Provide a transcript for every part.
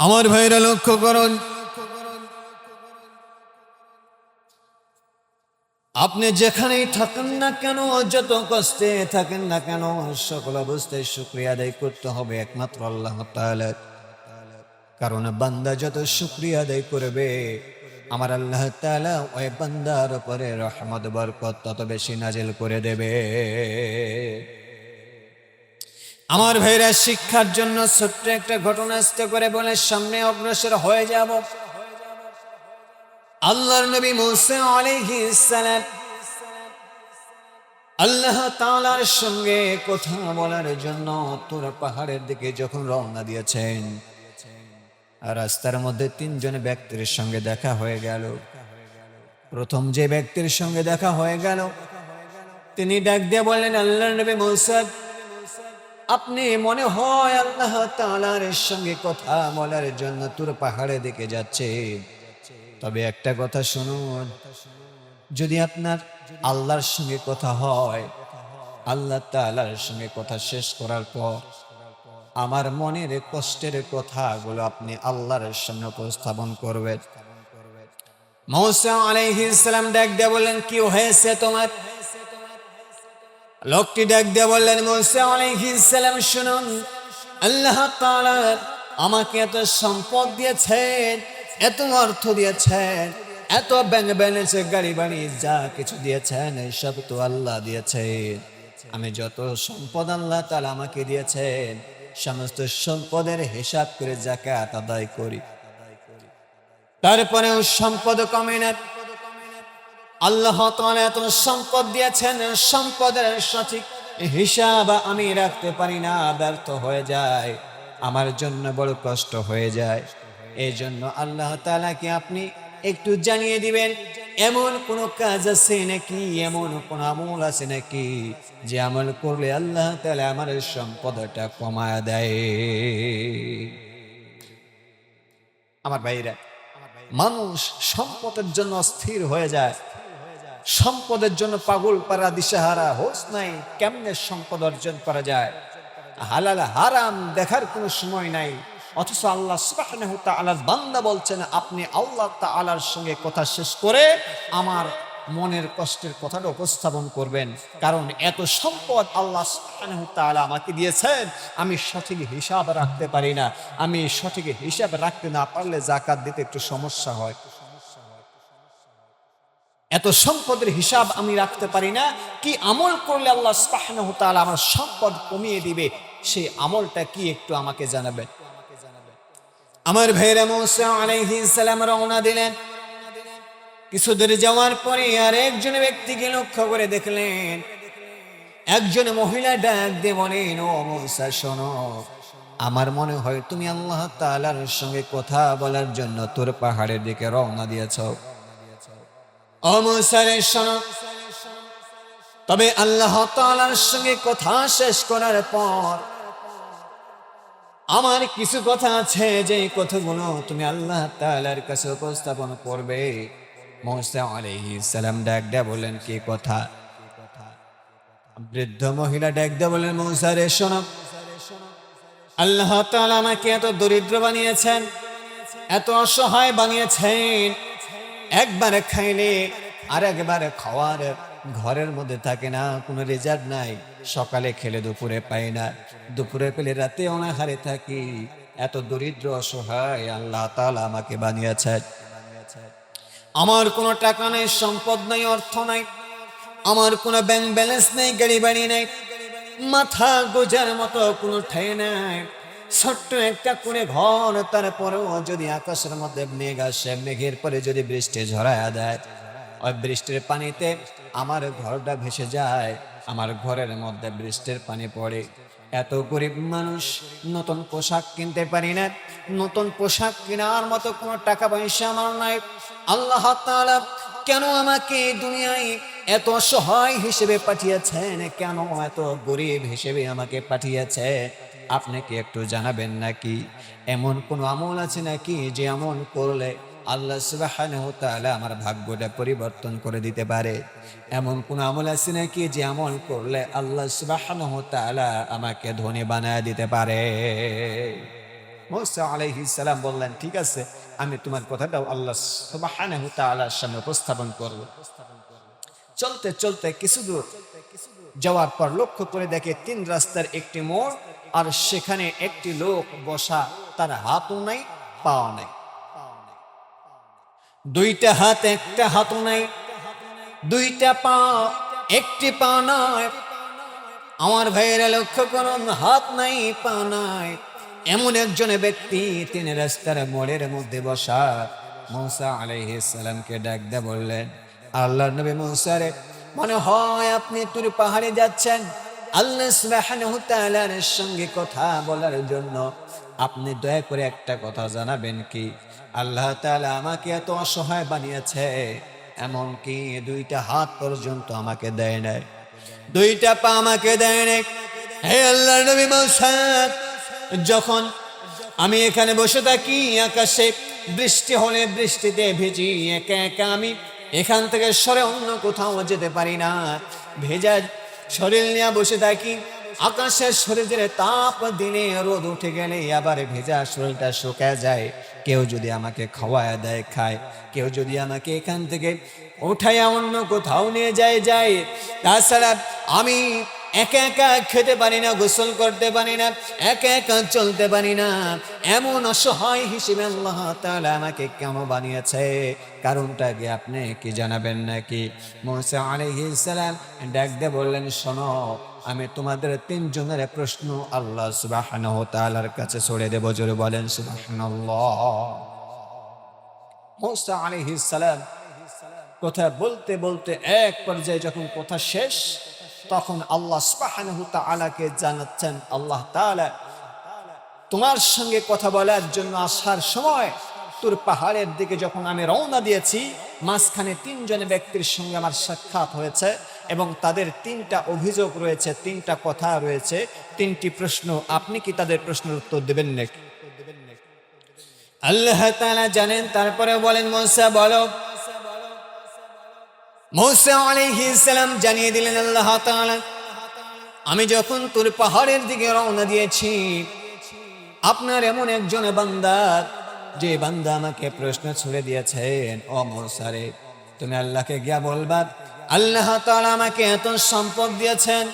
আমার ভাইরা লক্ষ্য করুন। আপনি যেখানেই থাকেন না কেন, যত কষ্টে থাকেন না কেন, সকল অবস্থায় শুক্রিয়া আদায় করতে হবে একমাত্র আল্লাহ কারণ বান্দা যত শুক্রিয়া আদায় করবে, আমার আল্লাহ ওই বান্দার উপরে রহমত, বরকত তত বেশি নাজিল করে দেবে। আমার ভাইরা, শিক্ষার জন্য ছোট্ট একটা ঘটনা আসতে করে বলে, সামনে অগ্রসর হয়ে যাব। আল্লাহর নবী মুসা আল্লাহ তাআলার সঙ্গে কথা বলার জন্য তোর পাহাড়ের দিকে যখন রওনা দিয়েছেন, আর রাস্তার মধ্যে তিনজন ব্যক্তির সঙ্গে দেখা হয়ে গেল। প্রথম যে ব্যক্তির সঙ্গে দেখা হয়ে গেল, তিনি ডাক দিয়ে বললেন আল্লাহ নবী মুসা আপনি মনে হয় আল্লাহ তাআলার সঙ্গে কথা বলার জন্য তোর পাহাড়ে দিকে যাচ্ছে। তবে একটা কথা শুনুন, যদি আপনার আল্লাহর সঙ্গে কথা হয়, আল্লাহ তাআলার সঙ্গে কথা শেষ করার পর আমার মনের কষ্টের কথাগুলো আপনি আল্লাহর সামনে উপস্থাপন করবেন। মৌসা আলাইহিস সালাম ডাক দিয়ে বললেন, কি হয়েছে তোমার? লোকটি ডাক দিয়ে বললেন, মুসা আলাইহিস সালাম, শুনুন। আল্লাহ তাআলা আমাকে এত সম্পদ দিয়েছেন, এত অর্থ দিয়েছেন, এত ব্যাংক ব্যালেন্সে গাড়ি বাড়ি যা কিছু দিয়েছেন সব তো আল্লাহ দিয়েছেন। আমি যত সম্পদ আল্লাহ তাআলা আমাকে দিয়েছেন, সমস্ত সম্পদের হিসাব করে জাকাত আদায় করি। তারপরেও সম্পদ কমে না। আল্লাহ তাআলা এত সম্পদ দিয়েছেন, সম্পদের সঠিক হিসাব আমি রাখতে পারি না, ব্যর্থ হয়ে যায়, আমার জন্য বড় কষ্ট হয়ে যায়। এই জন্য আল্লাহ তাআলাকে আপনি একটু জানিয়ে দিবেন, এমন কোন কাজ আছে নাকি, এমন কোন আমল আছে নাকি, যে আমল করলে আল্লাহ তাআলা আমার সম্পদটা কমায় দেয়। আমার ভাইরা মানুষ সম্পদের জন্য অস্থির হয়ে যায়। সম্পদের জন্য পাগল পারা দিশাহারা হোস নাই, কেমনে সম্পদ অর্জন করা যায়? হালাল হারাম দেখার কোনো সময় নাই। অথচ আল্লাহ তাআলার বান্দা বলছেন, আপনি আল্লাহ তাআলার সঙ্গে কথা শেষ করে আমার মনের কষ্টের কথাটা উপস্থাপন করবেন। কারণ এত সম্পদ আল্লাহ তাআলা আমাকে দিয়েছেন, আমি সঠিক হিসাব রাখতে পারি না। আমি সঠিক হিসাব রাখতে না পারলে জাকাত দিতে একটু সমস্যা হয়। এত সম্পদের হিসাব আমি রাখতে পারি না। কি আমল করলে আল্লাহ তাআলা আমার সম্পদ কমিয়ে দিবে? সেই আমলটা কি একটু আমাকে জানাবেন? আমার ভাইরা মুসা সালাম রওনা দিলেন। কিছু দূর যাওয়ার পরে আর একজন ব্যক্তিকে লক্ষ্য করে দেখলেন, একজন মহিলা ডাক দিয়ে বলেন, ও মুসা, শোনো, আমার মনে হয় তুমি আল্লাহ তাআলার সঙ্গে কথা বলার জন্য তোর পাহাড়ের দিকে রওনা দিয়েছ। তবে আল্লাহ তাআলার সঙ্গে কথা শেষ করার পর আমার কিছু কথা আছে যে কথাগুলো তুমি আল্লাহ তাআলার কাছে উপস্থাপন করবে। বলেন কি কথা? বৃদ্ধ মহিলা বলেন রে আল্লাহ আমাকে এত দরিদ্র বানিয়েছেন, এত অসহায় বানিয়েছেন একবারে খাইলে আর একবারে খাওয়ার ঘরের মধ্যে থাকে না, কোনো রেজার্ভ নাই। সকালে খেলে দুপুরে পাই না। দুপুরে পেলে রাতে অনাহারে থাকি। এত দরিদ্র, অসহায়, আল্লাহ তাআলা আমাকে বানিয়েছে আমার কোনো টাকা নেই, সম্পদ নাই, অর্থ নাই। আমার কোনো ব্যাংক ব্যালেন্স নেই, গাড়ি বাড়ি নেই। মাথা গোজার মতো কোনো ঠাই নাই। ছোট্ট একটা করে ঘর তারপরেও যদি আকাশের মধ্যে মেঘ আসে, মেঘের পরে যদি বৃষ্টি ঝরায়া দেয়, ওই বৃষ্টির পানিতে আমার ঘরটা ভেসে যায়, আমার ঘরের মধ্যে বৃষ্টির পানি পড়ে। এত গরিব মানুষ নতুন পোশাক কিনতে পারি না, নতুন পোশাক কেনার মতো কোনো টাকা পয়সা আমার নাই। আল্লাহ তাআলা কেন আমাকে দুনিয়ায় এত সহায় হিসেবে পাঠিয়েছেন? কেন এত গরিব হিসেবে আমাকে পাঠিয়েছে? আপনি কি একটু জানাবেন নাকি? এমন কোন আমল আছে নাকি যে আমল করলে আল্লাহ সুবহানাহু তাআলা আমার ভাগ্যটা পরিবর্তন করে দিতে পারে? এমন কোন আমল আছে নাকি যে আমল করলে আল্লাহ সুবহানাহু তাআলা আমাকে ধনী বানায় দিতে পারে? মৌসা আলাইহিস সালাম বললেন, ঠিক আছে, আমি তোমার কথাটাও আল্লাহ সুবহানাহু তাআলার সামনে উপস্থাপন করব। চলতে চলতে কিছু দূর যাওয়ার পর লক্ষ্য করে দেখে তিন রাস্তার একটি মোড় আর সেখানে একটি লোক বসা, তার হাতও নাই, পাও নাই। দুইটা হাত, একটা হাতও নাই, দুইটা পা, একটি পা নয় আমার ভাইয়েরা লক্ষ্য করুন, হাত নাই, পা নাই। এমন একজন ব্যক্তি, তিনি রাস্তার মোড়ের মধ্যে বসা। মৌসা আলাইহিস সালামকে ডাক দিয়ে বললেন, আল্লাহর নবী মৌসা রে মনে হয় আপনি তুর পাহাড়ে যাচ্ছেন। আল্লাহ সুবহানাহু তাআলার সঙ্গে কথা বলার জন্য আপনি দয়া করে একটা কথা জানাবেন কি? আল্লাহ তাআলা আমাকে এত অসহায় বানিয়েছে, এমনকি দুইটা হাত পর্যন্ত আমাকে দেয় নাই। দুইটা পা আমাকে দেয় নাই। হে আল্লাহ নবী মৌসাদ যখন আমি এখানে বসে থাকি, আকাশে বৃষ্টি হলে বৃষ্টিতে ভিজি একা একা আমি এখান থেকে সরে অন্য কোথাও যেতে পারি না। ভেজা শরীর নিয়ে বসে থাকি। আকাশের শরীরের তাপ দিনে রোদ উঠে গেলে আবার ভেজা শরীরটা শুকায় যায়। কেউ যদি আমাকে খাওয়ায় দেয়, খায়। কেউ যদি আমাকে এখান থেকে উঠায় অন্য কোথাও নিয়ে যায় যায়। তাছাড়া আমি একা একা খেতে পারি না, গোসল করতে পারি না, একা একা চলতে পারি না। এমন অসহায় হিসেবে আল্লাহ তাআলা আমাকে কেন বানিয়েছে? কারণটা কি আপনি কি জানাবেন নাকি? মোসা ডাক দিয়ে বললেন, শোনো, আমি তোমাদের তিনজনের প্রশ্ন আল্লাহ তাআলার কাছে ছড়ে দেব, জোরে বলেন সুবহানাল্লাহ। মোসা আলাইহিস সালাম কথা বলতে বলতে এক পর্যায়ে যখন কথা শেষ তখন আল্লাহ সুবহানাহু তাআলাকে জানাচ্ছেন, আল্লাহ তোমার সঙ্গে কথা বলার জন্য আসার সময় তোর পাহাড়ের দিকে যখন আমি রওনা দিয়েছি, মাঝখানে তিনজন ব্যক্তির সঙ্গে আমার সাক্ষাৎ হয়েছে এবং তাদের তিনটা অভিযোগ রয়েছে, তিনটা কথা রয়েছে, তিনটি প্রশ্ন। আপনি কি তাদের প্রশ্নের উত্তর দেবেন নাকি? আল্লাহ জানেন তারপরে বলেন মোসা বলো। জানিয়ে দিলেন, আল্লাহ আমি যখন তোর পাহাড়ের দিকে রওনা দিয়েছি, আপনার এমন একজন বান্দা, যে বান্দা আমাকে প্রশ্ন ছুড়ে দিয়েছেন, ও মৌসারে তুমি আল্লাহকে গিয়া বলবা, আল্লাহ তাআলা আমাকে এত সম্পদ দিয়েছেন,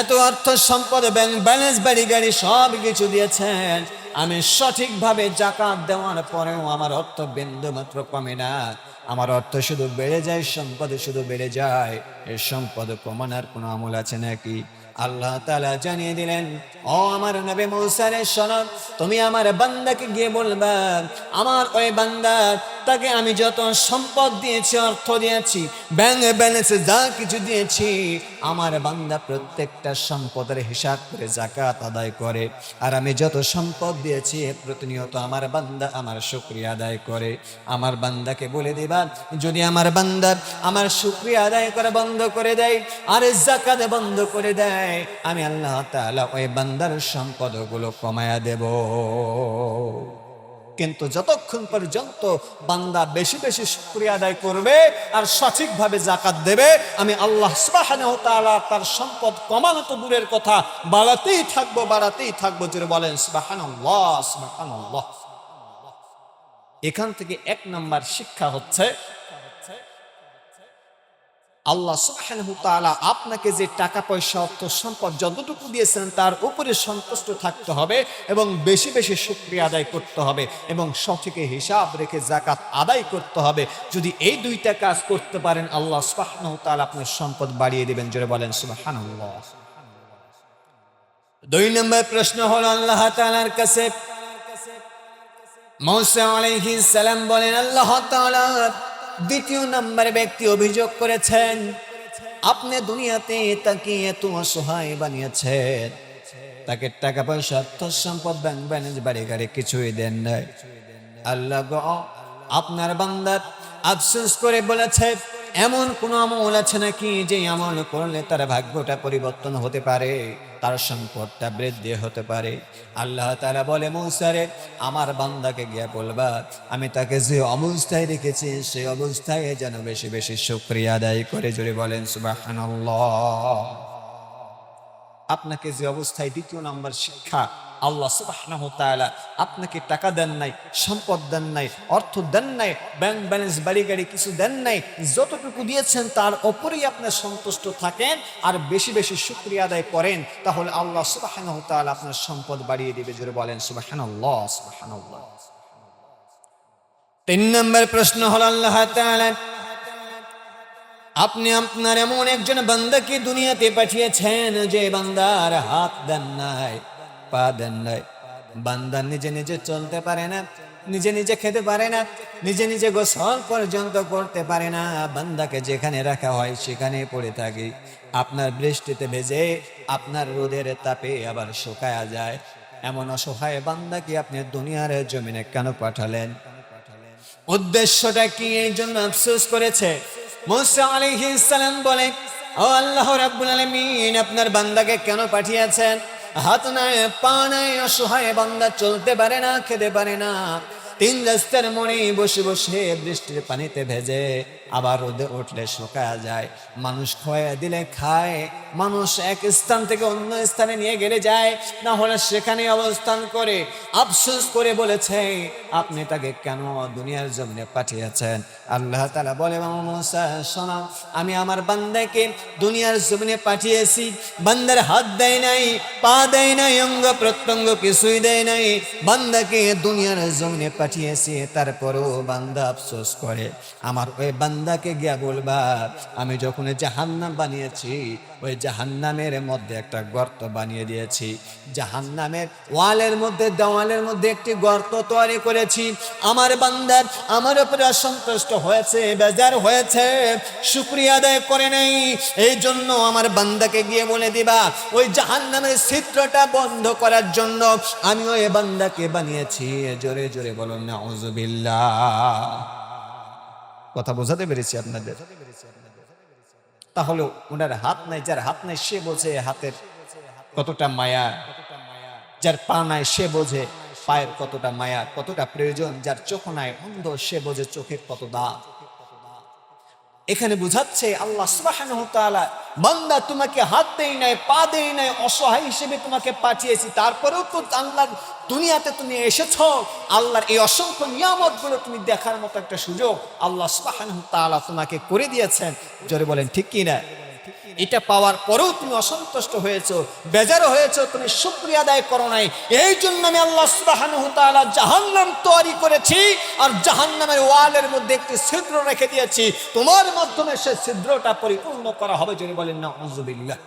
এত অর্থ সম্পদ ব্যালেন্স, বাড়ি গাড়ি সব কিছু দিয়েছেন, আমি সঠিকভাবে জাকাত দেওয়ার পরেও আমার অর্থ বিন্দু মাত্র কমে না। আমার অর্থ শুধু বেড়ে যায়, সম্পদ শুধু বেড়ে যায়। এর সম্পদ কমানোর কোনো আমল আছে নাকি? আল্লাহ তালা জানিয়ে দিলেন, ও আমার নবী মৌসারে শোনক তুমি আমার বান্দাকে গিয়ে বলবা, আমার ওই বান্দা, তাকে আমি যত সম্পদ দিয়েছি, অর্থ দিয়েছি, ব্যাংক ব্যালেন্সে যা কিছু দিয়েছি, আমার বান্দা প্রত্যেকটা সম্পদের হিসাব করে জাকাত আদায় করে। আর আমি যত সম্পদ দিয়েছি, প্রতিনিয়ত আমার বান্দা আমার শুক্রিয়া আদায় করে। আমার বান্দাকে বলে দিবা, যদি আমার বান্দা আমার শুক্রিয়া আদায় করে বন্ধ করে দেয়, আর জাকাত বন্ধ করে দেয় আমি আল্লাহ তাআলা ওই বান্দার সম্পদগুলো কমায়া দেব। কিন্তু যতক্ষণ পর্যন্ত বান্দা বেশি বেশি শুক্রিয়া আদায় করবে আর সঠিকভাবে জাকাত দেবে, আমি আল্লাহ তাআলা তার সম্পদ কমানো তো দূরের কথা, বাড়াতেই থাকব বাড়াতেই থাকব যেটা বলেন সুবহানাল্লাহ। এখান থেকে এক নাম্বার শিক্ষা হচ্ছে আল্লাহ তাআলা আপনাকে যে টাকা পয়সা, অর্থ, সম্পদ যতটুকু দিয়েছেন, তার উপরে সন্তুষ্ট থাকতে হবে এবং বেশি বেশি শুকরিয়া আদায় করতে হবে এবং সঠিক হিসাব রেখে জাকাত আদায় করতে হবে। যদি এই দুইটা কাজ করতে পারেন, আল্লাহ তাআলা আপনার সম্পদ বাড়িয়ে দিবেন। জোরে বলেন, সুবহানাল্লাহ। দুই নম্বর প্রশ্ন হলো, আল্লাহ তাআলার কাছে মৌসা আলাইহিস সালাম বলেন, আল্লাহ তাআলা দ্বিতীয় নাম্বার ব্যক্তি অভিযোগ করেছেন, আপনি দুনিয়াতে তাকে এত অসহায় বানিয়েছেন। তাকে টাকা পয়সা অর্থ সম্পদ ব্যাংক ব্যালেন্স, বাড়ি গাড়ি কিছুই দেন নাই। আল্লাহ আপনার বান্দার আফসোস করে বলেছে, এমন কোন আমল আছে নাকি যে আমল করলে তার ভাগ্যটা পরিবর্তন হতে পারে? তার সম্পদটা বৃদ্ধি হতে পারে। আল্লাহ তারা বলে মৌসারে আমার বান্দাকে গিয়া বলবা, আমি তাকে যে অবস্থায় রেখেছি সেই অবস্থায় যেন বেশি বেশি সুক্রিয়া আদায় করে। জুড়ে বলেন সুবাহ আপনাকে যে অবস্থায় দ্বিতীয় নম্বর শিক্ষা আল্লাহ তাআলা আপনাকে টাকা দেন নাই, সম্পদ দেন নাই, অর্থ দেন নাই ব্যাংক ব্যালেন্স বাড়ি গাড়ি কিছু দেন নাই, যতটুকু দিয়েছেন তার ওপরেই আপনি সন্তুষ্ট থাকেন আর বেশি বেশি শুকরিয়া আদায় করেন, তাহলে আল্লাহ তাআলা আপনার সম্পদ বাড়িয়ে দিবে, জোরে বলেন সুবহানাল্লাহ সুবহানাল্লাহ। তিন নম্বর প্রশ্ন হল আল্লাহ আপনি আপনার এমন একজন বান্দাকে দুনিয়াতে পাঠিয়েছেন যে বান্দার হাত দেন নাই। পা দেন নাই। বান্দা নিজে নিজে চলতে পারে না, নিজে নিজে খেতে পারে না, নিজে নিজে গোসল পর্যন্ত করতে পারে না। বান্দাকে যেখানে রাখা হয় সেখানে পড়ে থাকে। আপনার বৃষ্টিতে ভেজে আপনার রোদের তাপে আবার শুকায়া যায়। এমন অসহায় বান্দাকে আপনি দুনিয়ার জমিনে কেন পাঠালেন? উদ্দেশ্যটা কি এই জন্য আফসোস করেছে? মুসা আলাইহিস সালাম বলে, ও আল্লাহ রাব্বুল আলামিন, আপনার বান্দাকে কেন পাঠিয়েছেন? হাত নাই, পা নাই, অসহায় বান্দা চলতে পারে না, খেতে পারে না। তিন রাস্তার মনে বসে বসে বৃষ্টির পানিতে ভেজে আবার রোদে উঠলে শুকায়া যায়। মানুষ খোয়া দিলে খায়। মানুষ এক স্থান থেকে অন্য স্থানে নিয়ে গেলে যায়। না হলে সেখানে অবস্থান করে আফসোস করে বলেছে, আপনি তাকে কেন দুনিয়ার জমিনে পাঠিয়েছেন? আল্লাহ তালা বলে, মামা মুসা, শোনা, আমি আমার বান্দাকে দুনিয়ার জমিনে পাঠিয়েছি। বান্দার হাত দেয় নাই, পা দেয় নাই, অঙ্গ প্রত্যঙ্গ কিছুই দেয় নাই। বান্দাকে দুনিয়ার জমিনে পাঠিয়েছি, তারপরেও বান্দা আফসোস করে। আমার ওই বান্দাকে গিয়া বলবা, আমি যখন জাহান্নাম বানিয়েছি, ওই জাহান্নামের মধ্যে একটা গর্ত বানিয়ে দিয়েছি। জাহান্নামের ওয়ালের মধ্যে, দেওয়ালের মধ্যে একটি গর্ত তৈরি করেছি। আমার বান্দার আমার উপরে অসন্তুষ্ট হয়েছে, বেজার হয়েছে, শুক্রিয়া আদায় করে নেই। এই জন্য আমার বান্দাকে গিয়ে বলে দিবা, ওই জাহান্নামের চিত্রটা বন্ধ করার জন্য আমি ওই বান্দাকে বানিয়েছি। জোরে জোরে বলুন না কথা বোঝাতে পেরেছি আপনাদের। তাহলে ওনার হাত নাই, যার হাত নাই সে বোঝে হাতের কতটা মায়া। যার পা নাই সে বোঝে পায়ের কতটা মায়া, কতটা প্রয়োজন। যার চোখ নাই অন্ধ সে বোঝে চোখের কত দা এখানে বুঝাচ্ছে আল্লাহ তাআলা বান্দা তোমাকে হাত দেই নাই, পা দেই নাই, অসহায় হিসেবে তোমাকে পাঠিয়েছি। তারপরেও তো আল্লাহর দুনিয়াতে তুমি এসেছ, আল্লাহর এই অসংখ্য নিয়ামতগুলো তুমি দেখার মতো একটা সুযোগ আল্লাহ তোমাকে করে দিয়েছেন। জোরে বলেন, ঠিক কি না এটা পাওয়ার পরেও তুমি অসন্তুষ্ট হয়েছো বেজার হয়েছো, তুমি শুক্রিয়া আদায় করো নাই। এই জন্য আমি আল্লাহ সুবহানাহু তাআলা জাহান্নাম তৈরি করেছি আর জাহান্নামের ওয়ালের মধ্যে একটি ছিদ্র রেখে দিয়েছি। তোমার মাধ্যমে সে ছিদ্রটা পরিপূর্ণ করা হবে যদি বলেন না আউযুবিল্লাহ